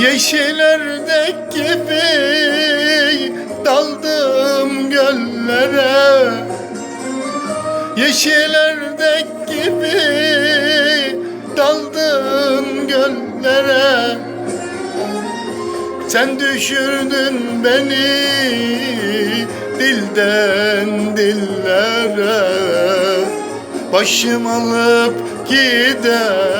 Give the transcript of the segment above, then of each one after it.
Yeşil ördek gibi daldım göllere. Yeşil ördek gibi daldım göllere. Sen düşürdün beni dilden dillere. Başım alıp gidem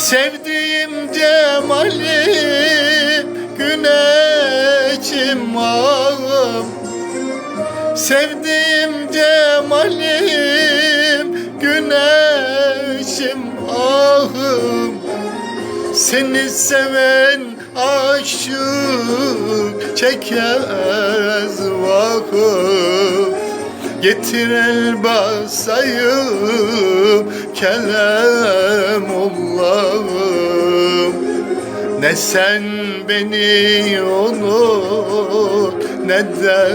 Sevdiğim Cemal'im güneşim ağım Sevdiğim Cemal'im güneşim ahım Seni seven aşık çekez vakıf Getir el basayım kelem Allah'ım Ne sen beni unut ne de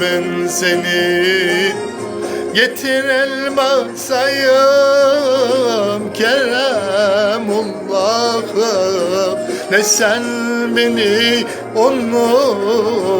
ben seni. Getir el basayım kerem Allah'ım Ne sen beni unut